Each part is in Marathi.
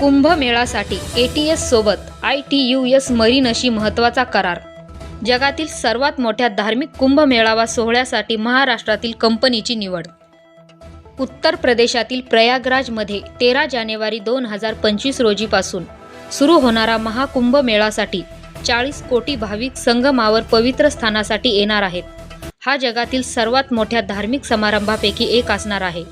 कुंभमेळासाठी ए टी एस सोबत I T U S marine अशी महत्त्वाचा करार. जगातील सर्वात मोठ्या धार्मिक कुंभमेळावा सोहळ्यासाठी महाराष्ट्रातील कंपनीची निवड. उत्तर प्रदेशातील प्रयागराजमध्ये तेरा जानेवारी दोन हजार पंचवीस रोजीपासून सुरू होणारा महाकुंभ मेळासाठी चाळीस कोटी भाविक संगमावर पवित्र स्थानासाठी येणार आहेत. हा जगातील सर्वात मोठ्या धार्मिक समारंभापैकी एक असणार आहे.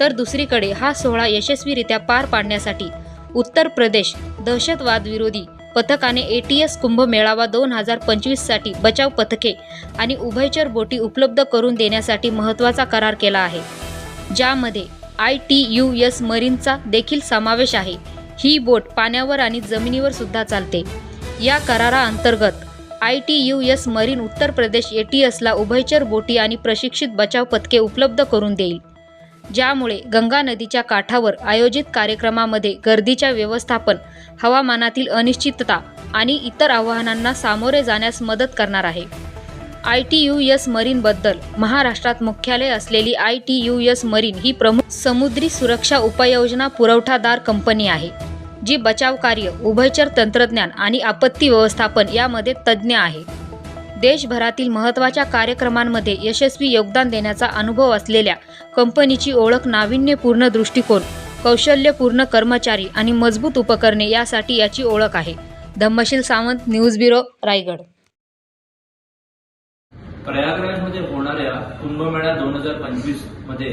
तर दुसरीकडे हा सोहळा यशस्वीरित्या पार पाडण्यासाठी उत्तर प्रदेश दहशतवाद विरोधी पथकाने एटीएस कुंभ मेळावा दोन हजार पंचवीससाठी बचाव पथके आणि उभयचर बोटी उपलब्ध करून देण्यासाठी महत्त्वाचा करार केला आहे. ज्यामध्ये आय टी यू एस मरीनचा देखील समावेश आहे. ही बोट पाण्यावर आणि जमिनीवर सुद्धा चालते. या कराराअंतर्गत I T U S marine Uttar Pradesh एटीएसला उभयचर बोटी आणि प्रशिक्षित बचाव पथके उपलब्ध करून देईल. ज्यामुळे गंगा नदीच्या काठावर आयोजित कार्यक्रमामध्ये गर्दीच्या व्यवस्थापन हवामानातील अनिश्चितता आणि इतर आव्हानांना सामोरे जाण्यास मदत करणार आहे. आय टी यू एस मरीनबद्दल महाराष्ट्रात मुख्यालय असलेली I T U S marine ही प्रमुख समुद्री सुरक्षा उपाययोजना पुरवठादार कंपनी आहे जी बचाव कार्य उभयचर तंत्रज्ञान आणि आपत्ती व्यवस्थापन यामध्ये तज्ज्ञ आहे. देशभरातील महत्त्वाच्या कार्यक्रमांमध्ये यशस्वी योगदान देण्याचा अनुभव असलेल्या कंपनीची ओळख नाविन्यपूर्ण दृष्टिकोन कौशल्यपूर्ण कर्मचारी आणि मजबूत उपकरणे यासाठी याची ओळख आहे. Dhammasheel Sawant news bureau Raigad. प्रयागराजमध्ये होणाऱ्या कुंभमेळा दोन हजार पंचवीसमध्ये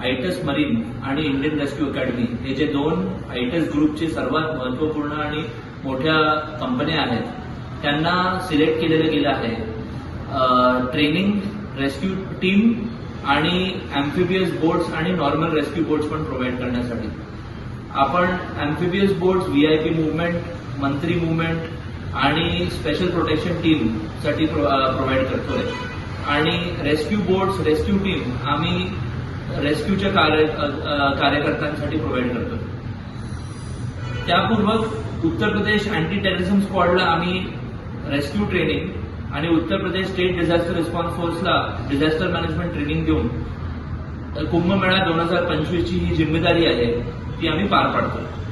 आयटस मरीन आणि इंडियन रेस्क्यू अकॅडमी हे जे दोन आयटस ग्रुपचे सर्वात महत्त्वपूर्ण आणि मोठ्या कंपन्या आहेत त्यांना सिलेक्ट केलेलं गेलं आहे. ट्रेनिंग रेस्क्यू टीम आणि अँफिबियस बोट्स आणि नॉर्मल रेस्क्यू बोट्स पण प्रोव्हाइड करण्यासाठी. आपण amphibious boats V I P movement मंत्री मुवमेंट आणि स्पेशल प्रोटेक्शन टीमसाठी प्रोव्हाइड करतोय. आणि रेस्क्यू बोट्स रेस्क्यू टीम आम्ही रेस्क्यूच्या कार्य कार्यकर्त्यांसाठी प्रोव्हाइड करतो त्यापूर्वक उत्तर प्रदेश अँटी टेररिझम स्क्वॉडला आम्ही रेस्क्यू ट्रेनिंग आणि Uttar Pradesh state disaster response फोर्सला disaster management training देऊन कुंभमेळा दोन हजार पंचवीसची ही जिम्मेदारी आहे ती आम्ही पार पाडतो